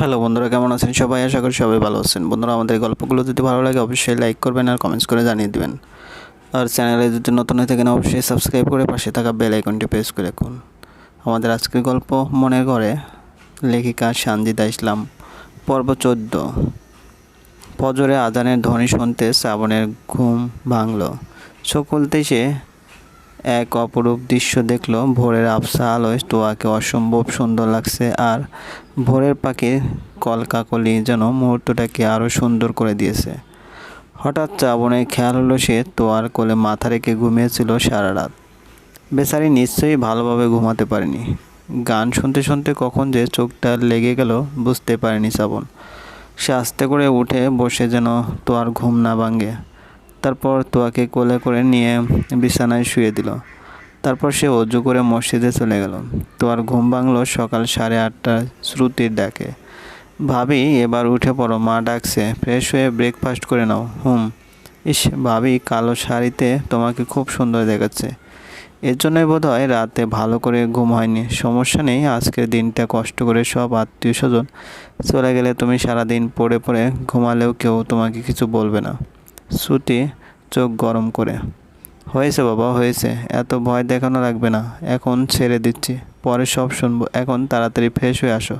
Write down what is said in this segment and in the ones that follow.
Hello বন্ধুরা, কেমন আছেন সবাই? আশা করি সবাই ভালো আছেন। বন্ধুরা, আমাদের গল্পগুলো যদি ভালো লাগে, অবশ্যই লাইক করবেন আর কমেন্টস করে জানিয়ে দিবেন। আর চ্যানেলে যদি নতুন হয়ে থাকেন, অবশ্যই সাবস্ক্রাইব করে পাশে থাকা বেল আইকনটি প্রেস করে রাখুন। আমাদের আজকের গল্প মনের ঘরে, লেখিকা সানজিদা ইসলাম, পর্ব চোদ্দ। ফজরে আজানের ধ্বনি শুনতে শ্রাবণের ঘুম ভাঙল। খুলতেই সে এক অপরূপ দৃশ্য দেখল। ভোরের আবসা আলোয় টোয়াকে অসম্ভব সুন্দর লাগছে আর ভোরের পাখির কলকাকলি যেন মুহূর্তটাকে আরও সুন্দর করে দিয়েছে। হঠাৎ শ্রাবণের খেয়াল হলো সে তোয়ার কোলে মাথা রেখে ঘুমিয়েছিল সারা রাত। বেচারি নিশ্চয়ই ভালোভাবে ঘুমাতে পারেনি। গান শুনতে শুনতে কখন যে চোখটা লেগে গেল বুঝতে পারেনি শ্রাবণ সে আস্তে করে উঠে বসে যেন তোয়ার ঘুম না ভাঙে। তারপর তোয়াকে কোলে করে নিয়ে বিছানায় শুয়ে দিল। তারপর সে অজু করে মসজিদে চলে গেল। তোয়ার ঘুম ভাঙলো সকাল সাড়ে আটটার শ্রুতির ডাকে। ভাবি, এবার উঠে পড়ো, মা ডাকছে, ফ্রেশ হয়ে ব্রেকফাস্ট করে নাও। হুম। ইস, ভাবি, কালো শাড়িতে তোমাকে খুব সুন্দর দেখাচ্ছে। এর জন্যই বোধ হয় রাতে ভালো করে ঘুম হয়নি। সমস্যা নেই, আজকের দিনটা কষ্ট করে সব আত্মীয় স্বজন চলে গেলে তুমি সারাদিন পড়ে পড়ে ঘুমালেও কেউ তোমাকে কিছু বলবে না। শ্রুতি চোখ গরম করে। হয়েছে বাবা, হয়েছে। এত ভয় দেখানো লাগবে না। এখন ছেড়ে দিচ্ছি। পরে সব শুনব। এখন তাড়াতাড়ি ফ্রেশ হয়ে আসো।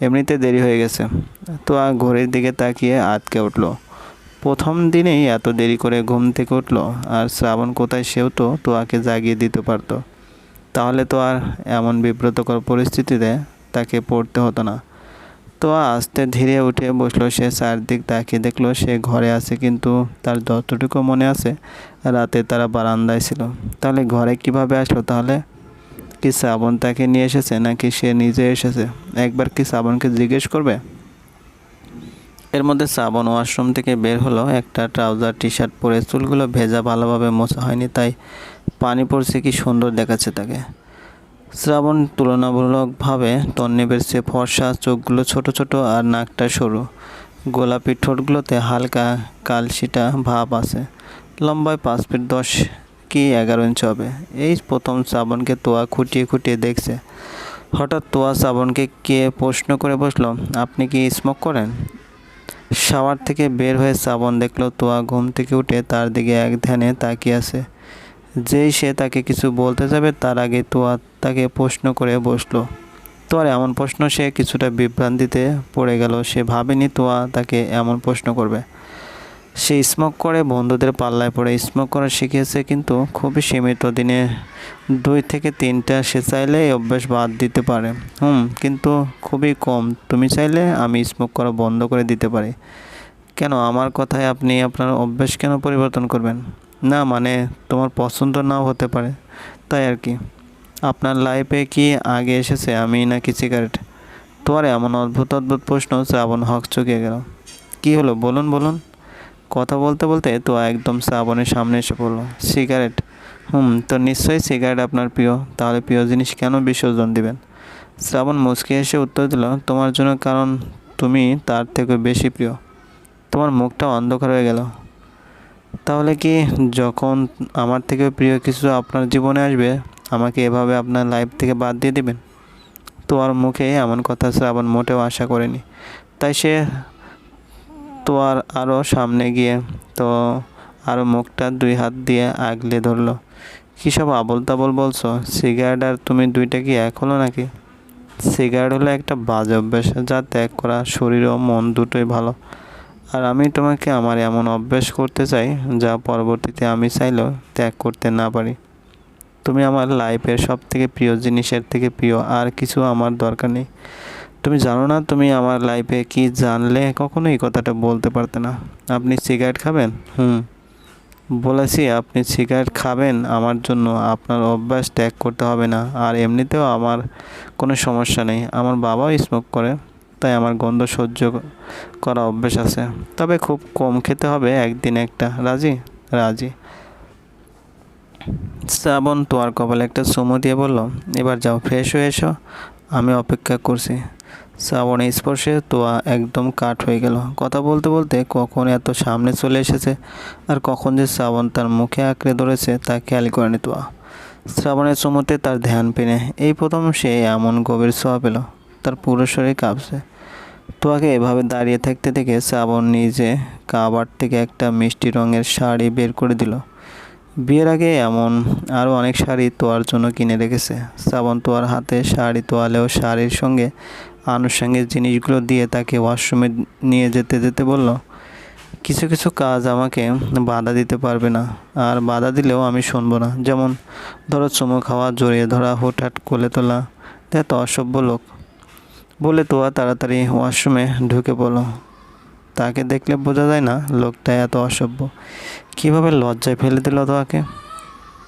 এমনিতে দেরি হয়ে গেছে। তো আর ঘড়ির দিকে তাকিয়ে আটকে উঠল। প্রথম দিনেই এত দেরি করে ঘুম থেকে উঠল। আর শ্রাবণ কোথায় সেও তো তোয়াকে জাগিয়ে দিতে পারতো। তাহলে তো আর এমন বিব্রতকর পরিস্থিতিতে তাকে পড়তে হতো না। তো আস্তে ধীরে উঠে বসল সে, চারদিক তাকিয়ে দেখল সে ঘরে আছে কিন্তু তার যতটুকু মনে আছে, রাতে তারা বারান্দায় ছিল। তাহলে ঘরে কীভাবে আসলো তাহলে? কি শ্রাবণ তাকে নিয়ে এসেছে নাকি সে নিজে এসেছে? একবার কি শ্রাবণকে জিজ্ঞেস করবে? এর মধ্যে শ্রাবণ ওয়াশরুম থেকে বের হলো, একটা ট্রাউজার টি শার্ট পরে চুলগুলো ভেজা ভালোভাবে মোছা হয়নি, তাই পানি পড়ছে, কি সুন্দর দেখাচ্ছে তাকে। শ্রাবণ তুলনামূলকভাবে তন্নিবের চেয়ে ফর্সা চোখগুলো ছোট ছোট আর নাকটা সরু। গোলাপি ঠোঁটগুলোতে হালকা কালশিটা ভাব আছে। লম্বায় পাঁচ ফিট দশ কি এগারো ইঞ্চ হবে। এই প্রথম শ্রাবণকে তোয়া খুঁটিয়ে খুঁটিয়ে দেখছে। হঠাৎ তোয়া শ্রাবণকে কে প্রশ্ন করে বসল, আপনি কি স্মোক করেন? শাওয়ার থেকে বের হয়ে শ্রাবণ দেখল তোয়া ঘুম থেকে উঠে তার দিকে এক ধ্যানে তাকিয়ে আছে। যেই সে তাকে কিছু বলতে যাবে, তার আগে তোয়া তাকে প্রশ্ন করে বসল। তোয়ার এমন প্রশ্ন সে কিছুটা বিভ্রান্তিতে পড়ে গেল। সে ভাবেনি তোয়া তাকে এমন প্রশ্ন করবে। সে স্মোক করে বন্ধুদের পাল্লায় পড়ে। স্মোক করা শিখেছে কিন্তু খুবই সীমিত দিনে। দুই থেকে তিনটা সে চাইলে এই অভ্যাস বাদ দিতে পারে। হুম, কিন্তু খুবই কম। তুমি চাইলে আমি স্মোক করা বন্ধ করে দিতে পারি। কেন? আমার কথায় আপনি আপনার অভ্যাস কেন পরিবর্তন করবেন? না মানে তোমার পছন্দ নাও হতে পারে। তাই আর কি। আপনার লাইফে কি আগে এসেছে? আমি নাকি সিগারেট তোমার এমন অদ্ভুত অদ্ভুত প্রশ্ন শ্রাবণ হক চকিয়ে গেল। কি হলো? বলুন বলুন। কথা বলতে বলতে তো একদম শ্রাবণের সামনে এসে পড়ল। সিগারেট হুম, তো নিশ্চয়ই সিগারেট আপনার প্রিয়। তাহলে প্রিয় জিনিস কেন বিসর্জন দিবেন? শ্রাবণ মুচকে এসে উত্তর দিল, তোমার জন্য কারণ তুমি তার থেকে বেশি প্রিয়। তোমার মুখটা অন্ধকার হয়ে গেল। তাহলে কি যখন আমার থেকে প্রিয় কিছু আপনার জীবনে আসবে, আমাকে এভাবে আপনার লাইফ থেকে বাদ দিয়ে দিবেন? তোমার মুখে এমন কথা শ্রাবণ মোটেও আশা করেনি। তাই সে তো আর আরও সামনে গিয়ে তো আরও মুখটা দুই হাত দিয়ে আগলে ধরলো। কী সব আবল তাবল বলছো? সিগারেট আর তুমি দুইটা কি এক হলো নাকি? সিগারেট হলো একটা বাজে অভ্যাস, যা ত্যাগ করা, শরীর ও মন দুটোই ভালো। আর আমি তোমাকে আমার এমন অভ্যাস করতে চাই, যা পরবর্তীতে আমি চাইলেও ত্যাগ করতে না পারি। তুমি আমার লাইফের সব থেকে প্রিয় জিনিসের থেকে প্রিয় আর কিছু আমার দরকার নেই। তুমি জানো না তুমি আমার লাইফে কি জানলে কখনো এই কথাটা বলতে পারতে না। আপনি সিগারেট খাবেন? হুম। বলেছি, আপনি সিগারেট খাবেন, আমার জন্য আপনার অভ্যাস ত্যাগ করতে হবে না। আর এমনিতেও আমার কোনো সমস্যা নেই। আমার বাবাও স্মোক করে। তাই আমার গন্ধ সহ্য করা অভ্যেস আছে। তবে খুব কম খেতে হবে, একদিন একটা। রাজি? রাজি। শ্রাবণ, তোয়ার কপালে একটা চুমু দিয়ে বলল, এবার যাও, ফ্রেশ হয়ে এসো, আমি অপেক্ষা করছি। শ্রাবণের স্পর্শে তোয়া একদম কাঠ হয়ে গেল। কথা বলতে বলতে কখন এত সামনে চলে এসেছে আর কখন যে শ্রাবণ তার মুখে আঁকড়ে ধরেছে তা খেয়াল করেনি তোয়া। শ্রাবণের চুমুতে তার ধ্যান পেনে। এই প্রথম সে এমন গভীর ছোঁয়া পেল। তার পুরো শরীর কাঁপছে। তোয়াকে এভাবে দাঁড়িয়ে থাকতে দেখে শ্রাবণ নিজে কাবার থেকে একটা মিষ্টি রঙের শাড়ি বের করে দিল। বিয়ের আগে এমন আরও অনেক শাড়ি তোয়ার জন্য কিনে রেখেছে। শ্রাবণ তোয়ার হাতে শাড়ি তোয়ালেও শাড়ির সঙ্গে আনুষঙ্গিক জিনিসগুলো দিয়ে তাকে ওয়াশরুমে নিয়ে যেতে যেতে বলল, কিছু কিছু কাজ আমাকে বাধা দিতে পারবে না। আর বাধা দিলেও আমি শুনব না। যেমন ধরো চুমো খাওয়া, জড়িয়ে ধরা, হুটহাট কোলে তোলা। এত অসভ্য লোক। বলে তোয়া তাড়াতাড়ি ওয়াশরুমে ঢুকে পড়ল। তাকে দেখলে বোঝা যায় না, লোকটা এত অসভ্য। কীভাবে লজ্জায় ফেলে দিল তোয়াকে?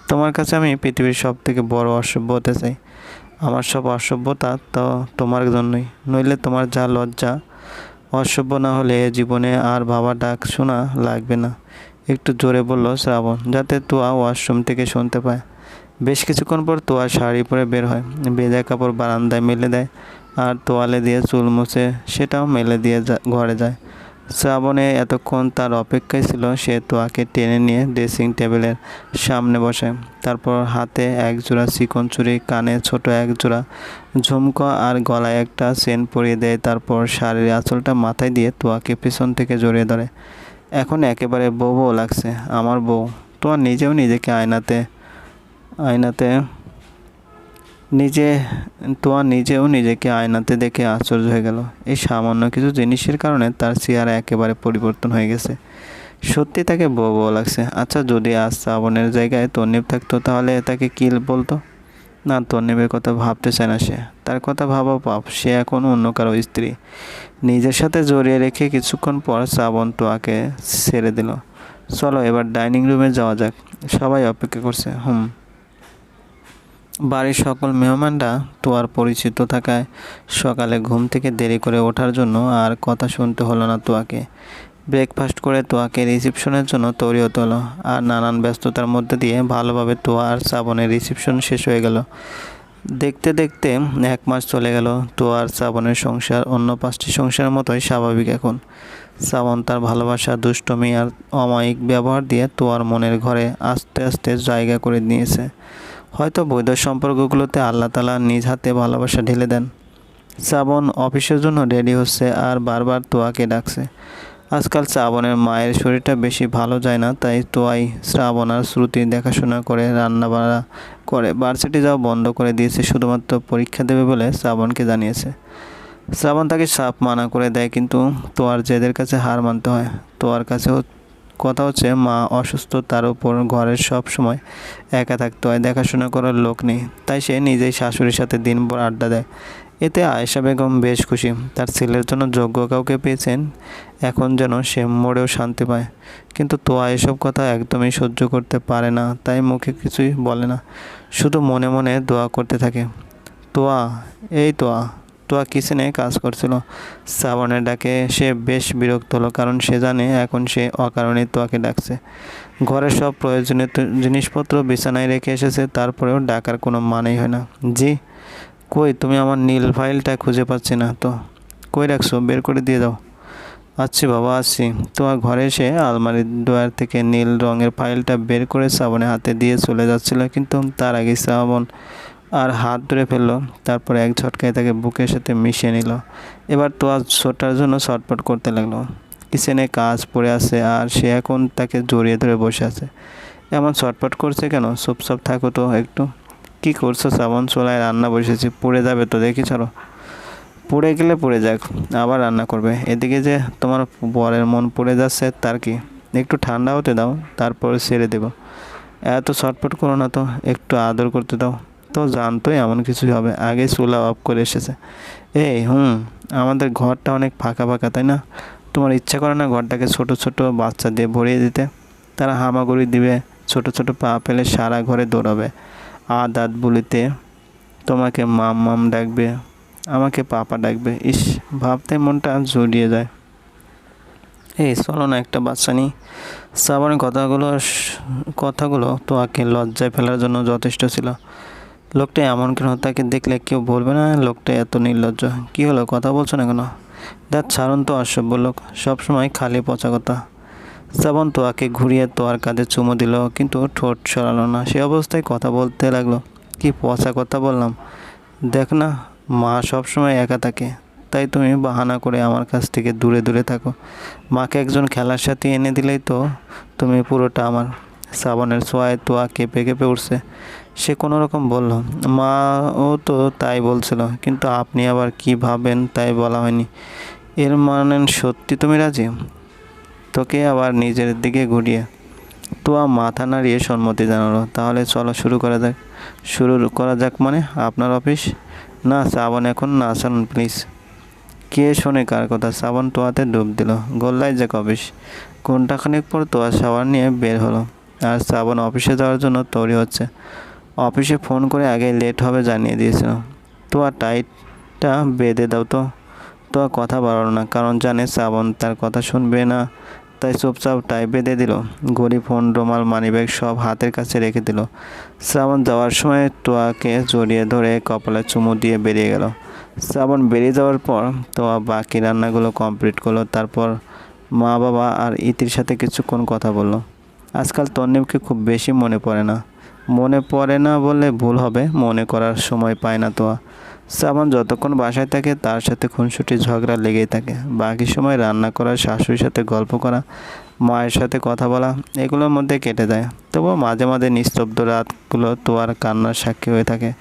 তোমার কাছে আমি পৃথিবীর সব থেকে বড় অসভ্য হতে চাই। আমার সব অসভ্যতা তো তোমার জন্যই। নইলে তোমার যা লজ্জা, অসভ্য না হলে জীবনে আর বাবা ডাক শোনা লাগবে না। একটু জোরে বলল শ্রাবণ, যাতে তোয়া ওয়াশরুম থেকে শুনতে পায়। বেশ কিছুক্ষণ পর তোয়া শাড়ি পরে বের হয়। বেজা কাপড় বারান্দায় মেলে দেয়। আর তোয়ালে দিয়ে চুল মুছে সেটাও মেলে দিয়ে ঘরে যায়। শ্রাবণে এতক্ষণ তার অপেক্ষায় ছিল, সে তোয়াকে টেনে নিয়ে ড্রেসিং টেবিলের সামনে বসে। তারপর হাতে এক জোড়া চিকন চুড়ি, কানে ছোট এক জোড়া ঝুমকো আর গলায় একটা চেন পরিয়ে দেয়। তারপর শাড়ির আঁচলটা মাথায় দিয়ে তোয়াকে পেছন থেকে জড়িয়ে ধরে। এখন একেবারে বউ বউ লাগছে, আমার বউ। তোয়া নিজেও নিজেকে আয়নাতে আয়নাতে নিজে, তোয়া নিজেও নিজেকে আয়নাতে দেখে আশ্চর্য হয়ে গেল। এই সামান্য কিছু জিনিসের কারণে তার চেহারা একেবারে পরিবর্তন হয়ে গেছে। সত্যি তাকে বউ বউ লাগছে। আচ্ছা যদি আজ শ্রাবণের জায়গায় তন্নিব থাকতো, তাহলে তাকে কি বলতো? না তন্নিবের কথা ভাবতে চায় না সে। তার কথা ভাবা পাপ। সে এখন অন্য কারও স্ত্রী। নিজের সাথে জড়িয়ে রেখে কিছুক্ষণ পর শ্রাবণ তোয়াকে ছেড়ে দিল। চলো, এবার ডাইনিং রুমে যাওয়া যাক। সবাই অপেক্ষা করছে। হুম। বাড়ির সকল মেহমানরা তোয়ার পরিচিত থাকায় সকালে ঘুম থেকে দেরি করে ওঠার জন্য আর কথা শুনতে হলো না তোয়াকে। ব্রেকফাস্ট করে তোয়াকে রিসেপশনের জন্য তৈরি হতে হলো আর নানান ব্যস্ততার মধ্যে দিয়ে ভালোভাবে তোয়া আর শ্রাবণের রিসেপশন শেষ হয়ে গেল। দেখতে দেখতে এক মাস চলে গেল, তোয়া আর শ্রাবণের সংসার অন্য পাঁচটি সংসারের মতোই স্বাভাবিক এখন। শ্রাবণ তার ভালোবাসা, দুষ্টমি আর অমায়িক ব্যবহার দিয়ে তোয়ার মনের ঘরে আস্তে আস্তে জায়গা করে নিয়েছে। হয়তো বৈধ সম্পর্কগুলোতে আল্লাহ তালা নিজ হাতে ভালোবাসা ঢেলে দেন। শ্রাবণ অফিসের জন্য রেডি হচ্ছে আর বারবার তোয়াকে ডাকছে। আজকাল শ্রাবণের মায়ের শরীরটা বেশি ভালো যায় না, তাই তোয়াই শ্রাবণ আর শ্রুতি দেখাশোনা করে রান্না বান্না করে, ভার্সিটি যাওয়া বন্ধ করে দিয়েছে, শুধুমাত্র পরীক্ষা দেবে বলে শ্রাবণকে জানিয়েছে। শ্রাবণ তাকে সাপ মানা করে দেয়, কিন্তু তোয়ার জেদের কাছে হার মানতে হয়। তোয়ার কাছেও কথা হচ্ছে, মা অসুস্থ, তার উপর ঘরের সব সময় একা থাকতে হয়, দেখাশোনা করার লোক নেই। তাই সে নিজেই শাশুড়ির সাথে দিনভর আড্ডা দেয়। এতে আয়েশা বেগম বেশ খুশি। তার ছেলের জন্য যোগ্য কাউকে পেয়েছেন, এখন যেন সে মরেও শান্তি পায়। কিন্তু তোয়া এসব কথা একদমই সহ্য করতে পারে না, তাই মুখে কিছুই বলে না। শুধু মনে মনে দোয়া করতে থাকে। তোয়া, এই তোয়া। তোয়া কিচেনে কাজ করছিল। শ্রাবণের ডাকে, সে বেশ বিরক্ত হলো, কারণ সে জানে এখন সে অকারণে তোয়াকে ডাকছে। ঘরের সব প্রয়োজনীয় জিনিসপত্র বিছানায় রেখে এসেছে, তারপরেও ডাকার কোনো মানেই হয় না। জি, কই, তুমি আমার নীল ফাইলটা খুঁজে পাচ্ছি না তো। কই রাখছো? বের করে দিয়ে দাও। আচ্ছা বাবা আসছি তোমার ঘরে এসে আলমারির ডোয়ার থেকে নীল রঙের ফাইলটা বের করে শ্রাবণের হাতে দিয়ে চলে যাচ্ছিল, কিন্তু তার আগে শ্রাবণ আর হাত ধরে ফেলল। তারপরে এক ঝটকায় তাকে বুকের সাথে মিশিয়ে নিল। এবার তো আজ ছোটার জন্য ছটপট করতে লাগল। কিচেনে কাজ পড়ে আছে আর সে এখন তাকে জড়িয়ে ধরে বসে আছে। এমন ছটপট করছে কেন? চুপচাপ থাকো তো একটু। কি করছ শ্রাবণ চোলায় রান্না বসেছি, পড়ে যাবে তো দেখি চলো পুড়ে গেলে পড়ে যাক, আবার রান্না করবে। এদিকে যে তোমার বরের মন পড়ে যাচ্ছে, তার কি? একটু ঠান্ডা হতে দাও, তারপর ছেড়ে দেবো। এত ছটপট করো না তো, একটু আদর করতে দাও। তো জানতোই এমন কিছু হবে। আগে চুলা অফ করে এসেছে। এই, হুম, আমাদের ঘরটা অনেক ফাঁকা ফাঁকা, তাই না? তোমার ইচ্ছা করে না ঘরটাকে ছোট ছোট বাচ্চা দিয়ে ভরিয়ে দিতে? তারা হামাগুড়ি দিবে, ছোট ছোট পা ফেলে সারা ঘরে দৌড়াবে। আ দাঁত বলিতে তোমাকে মাম মাম ডাকবে, আমাকে পাপা ডাকবে। ইস, ভাবতে মনটা জড়িয়ে যায়। এই, চলো না একটা বাচ্চা নিই। শ্রাবণের কথাগুলো কথাগুলো তোয়াকে লজ্জায় ফেলার জন্য যথেষ্ট ছিল। লোকটা এমন কেন? তাকে দেখলে কেউ বলবে না, লোকটা এত নির্লজ্জ। কী হলো, কথা বলছো না কেন? দেখ, ছাড়ুন তো অসভ্য লোক, সবসময় খালি পচা কথা। শ্রাবণ তোয়াকে ঘুরিয়ে তোয়ার কাঁধে চুমো দিল, কিন্তু ঠোঁট সরালো না। সে অবস্থায় কথা বলতে লাগল, কি পচা কথা বললাম? দেখ না, মা সবসময় একা থাকে, তাই তুমি বাহানা করে আমার কাছ থেকে দূরে দূরে থাকো। মাকে একজন খেলার সাথে এনে দিলেই তো তুমি পুরোটা আমার শ্রাবণের ছোঁয়ায় তোয়া কেঁপে কেঁপে উঠছে। সে কোনো রকম বলল মা ও তো তাই বলছিল, কিন্তু আপনি আবার কি ভাবেন তাই বলা হয়নি। এর মানে সত্যি তুমি রাজি? তোকে আবার নিজের দিকে ঘুরিয়ে। তোয়া মাথা নাড়িয়ে সম্মতি জানালো, তাহলে চলো শুরু করা যাক। শুরু করা যাক মানে আপনার অফিস? না শ্রাবণ এখন না শুনুন প্লিজ। কে শোনে কার কথা? শ্রাবণ তোয়াতে ডুব দিল, গোল্লায় যাক অফিস। ঘন্টাখানেক পর তোয়া শাওয়ার নিয়ে বের হলো। আর শ্রাবণ অফিসে যাওয়ার জন্য তৈরি হচ্ছে। অফিসে ফোন করে আগে লেট হবে জানিয়ে দিয়েছিল। তোয়া টাইটটা বেঁধে দাও তো। তো আর কথা বাড়ালো না, কারণ জানে শ্রাবণ তার কথা শুনবে না। তাই চুপচাপ টাই বেঁধে দিল। ঘড়ি, ফোন, রুমাল, মানিব্যাগ সব হাতের কাছে রেখে দিল। শ্রাবণ যাওয়ার সময় তোয়াকে জড়িয়ে ধরে কপালে চুমু দিয়ে বেরিয়ে গেল। শ্রাবণ বেরিয়ে যাওয়ার পর তোয়া বাকি রান্নাগুলো কমপ্লিট করল। তারপর মা বাবা আর ইতির সাথে কিছুক্ষণ কথা বলল। আজকাল তন্নিমকে খুব বেশি মনে পড়ে না। মনে পড়ে না বলে ভুল হবে, মনে করার সময় পায় না তোয়া। শ্রাবণ যতক্ষণ বাসায় থাকে, তার সাথে খুনসুটি, ঝগড়া লেগেই থাকে। বাকি সময় রান্না করা, শাশুড়ির সাথে গল্প করা, মায়ের সাথে কথা বলা, এগুলোর মধ্যে কেটে যায়। তবুও মাঝে মাঝে নিস্তব্ধ রাতগুলো তোয়ার কান্নার সাক্ষী হয়ে থাকে।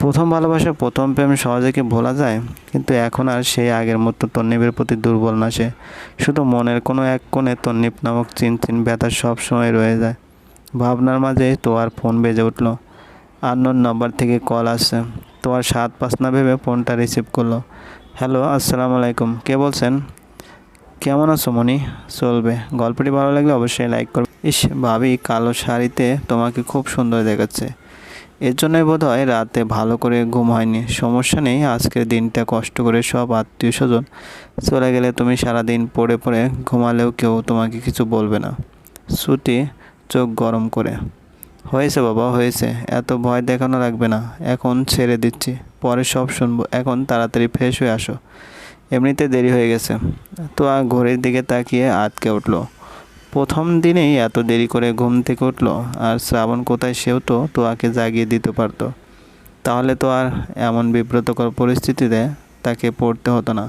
প্রথম ভালোবাসা, প্রথম প্রেম সহজে কি ভোলা যায়? কিন্তু এখন আর সেই আগের মতো তন্নিবের প্রতি দুর্বল না সে। শুধু মনের কোনো এক কোণে তন্নিপ নামক চিনচিন ব্যথা সবসময় রয়ে যায়। ভাবনার মাঝে তোয়ার ফোন বেজে উঠল। আননোন নাম্বার থেকে কল আসছে। তোয়ার সাত পাঁচ না ভেবে ফোনটা রিসিভ করল। হ্যালো, আসসালামু আলাইকুম। কে বলছেন? কেমন আছো মনি চলবে। গল্পটি ভালো লাগলে অবশ্যই লাইক করবে। ইস, ভাবি কালো শাড়িতে তোমাকে খুব সুন্দর দেখাচ্ছে। এর জন্যই বোধ হয় রাতে ভালো করে ঘুম হয়নি। সমস্যা নেই, আজকের দিনটা কষ্ট করে সব আত্মীয় স্বজন চলে গেলে তুমি সারাদিন পড়ে পড়ে ঘুমালেও কেউ তোমাকে কিছু বলবে না। ছুটি, চোখ গরম করে। হয়েছে বাবা, হয়েছে। এত ভয় দেখানো লাগবে না। এখন ছেড়ে দিচ্ছি। পরে সব শুনব। এখন তাড়াতাড়ি ফ্রেশ হয়ে আসো। এমনিতে দেরি হয়ে গেছে। তো আর ঘড়ির দিকে তাকিয়ে আটকে উঠল। প্রথম দিনেই এত দেরি করে ঘুম থেকে উঠল, আর শ্রাবণ কোথায় সেও তো তোয়াকে জাগিয়ে দিতে পারতো। তাহলে তো আর এমন বিব্রতকর পরিস্থিতিতে তাকে পড়তে হতো না।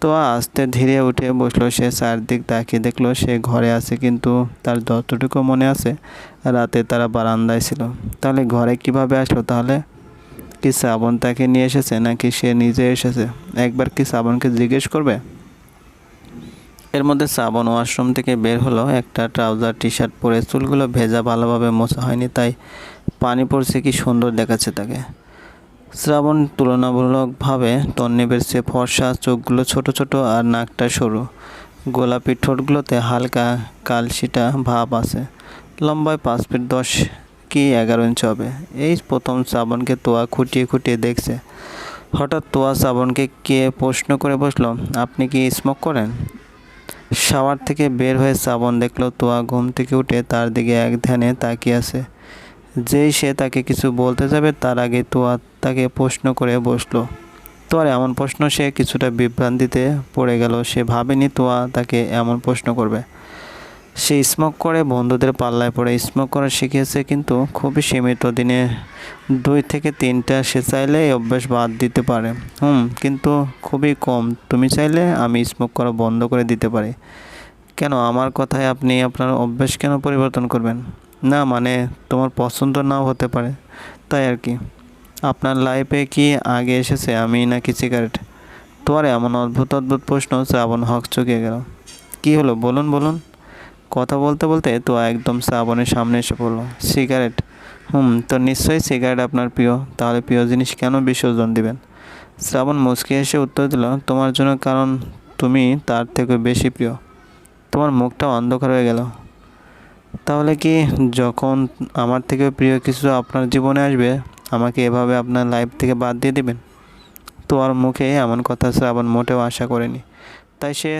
তো আস্তে ধীরে উঠে বসল, সে চারদিক তাকিয়ে দেখল, সে ঘরে আছে কিন্তু তার যতটুকু মনে আছে রাতে তারা বারান্দায় ছিল। তাহলে ঘরে কীভাবে আসলো তাহলে? কি শ্রাবণ তাকে নিয়ে এসেছে নাকি সে নিজে এসেছে? একবার কি শ্রাবণকে জিজ্ঞেস করবে? এর মধ্যে শ্রাবণ ওয়াশরুম থেকে বের হলো একটা ট্রাউজার টি শার্ট পরে চুলগুলো ভেজা ভালোভাবে মোছা হয়নি, তাই পানি পড়ছে, কি সুন্দর দেখাচ্ছে তাকে। শ্রাবণ তুলনামূলকভাবে তন্নিবের চেয়ে ফর্সা চোখগুলো ছোট ছোট আর নাকটা সরু। গোলাপি ঠোঁটগুলোতে হালকা কালশিটা ভাব আছে। লম্বায় পাঁচ ফিট দশ কি এগারো ইঞ্চ হবে? এই প্রথম শ্রাবণকে তোয়া খুঁটিয়ে খুঁটিয়ে দেখছে। হঠাৎ তোয়া শ্রাবণকে কে প্রশ্ন করে বসল, আপনি কি স্মোক করেন? শাওয়ার থেকে বের হয়ে শ্রাবণ দেখল, তোয়া ঘুম থেকে উঠে তার দিকে এক ধ্যানে তাকিয়ে আছে। যেই সে তাকে কিছু বলতে যাবে, তার আগে তোয়া তাকে প্রশ্ন করে বসল। তোয়ার এমন প্রশ্ন, সে কিছুটা বিভ্রান্তিতে পড়ে গেল। সে ভাবেনি তোয়া তাকে এমন প্রশ্ন করবে। সে স্মোক করে, বন্ধুদের পাল্লায় পড়ে। স্মোক করা শিখেছে কিন্তু খুবই সীমিত দিনে। দুই থেকে তিনটা সে চাইলে এই অভ্যাস বাদ দিতে পারে। হুম, কিন্তু খুবই কম। তুমি চাইলে আমি স্মোক করা বন্ধ করে দিতে পারি। কেন? আমার কথায় আপনি আপনার অভ্যাস কেন পরিবর্তন করবেন? না মানে তোমার পছন্দ নাও হতে পারে। তাই আর কি। আপনার লাইফে কি আগে এসেছে, আমি নাকি সিগারেট তোমার এমন অদ্ভুত অদ্ভুত প্রশ্ন শ্রাবণ হক চুকিয়ে গেল। কি হলো? বলুন বলুন। কথা বলতে বলতে তো একদম শ্রাবণের সামনে এসে পড়ল। সিগারেট হুম, তো নিশ্চয়ই সিগারেট আপনার প্রিয়। তাহলে প্রিয় জিনিস কেন বিসর্জন দিবেন? শ্রাবণ মুচকি এসে উত্তর দিল, তোমার জন্য কারণ তুমি তার থেকে বেশি প্রিয়। তোমার মুখটা অন্ধকার হয়ে গেল। তাহলে কি যখন আমার থেকে প্রিয় কিছু আপনার জীবনে আসবে, আমাকে এভাবে আপনার লাইফ থেকে বাদ দিয়ে দেবেন? তো আর মুখে এমন কথা শ্রাবণ মোটেও আশা করেনি। তাই সে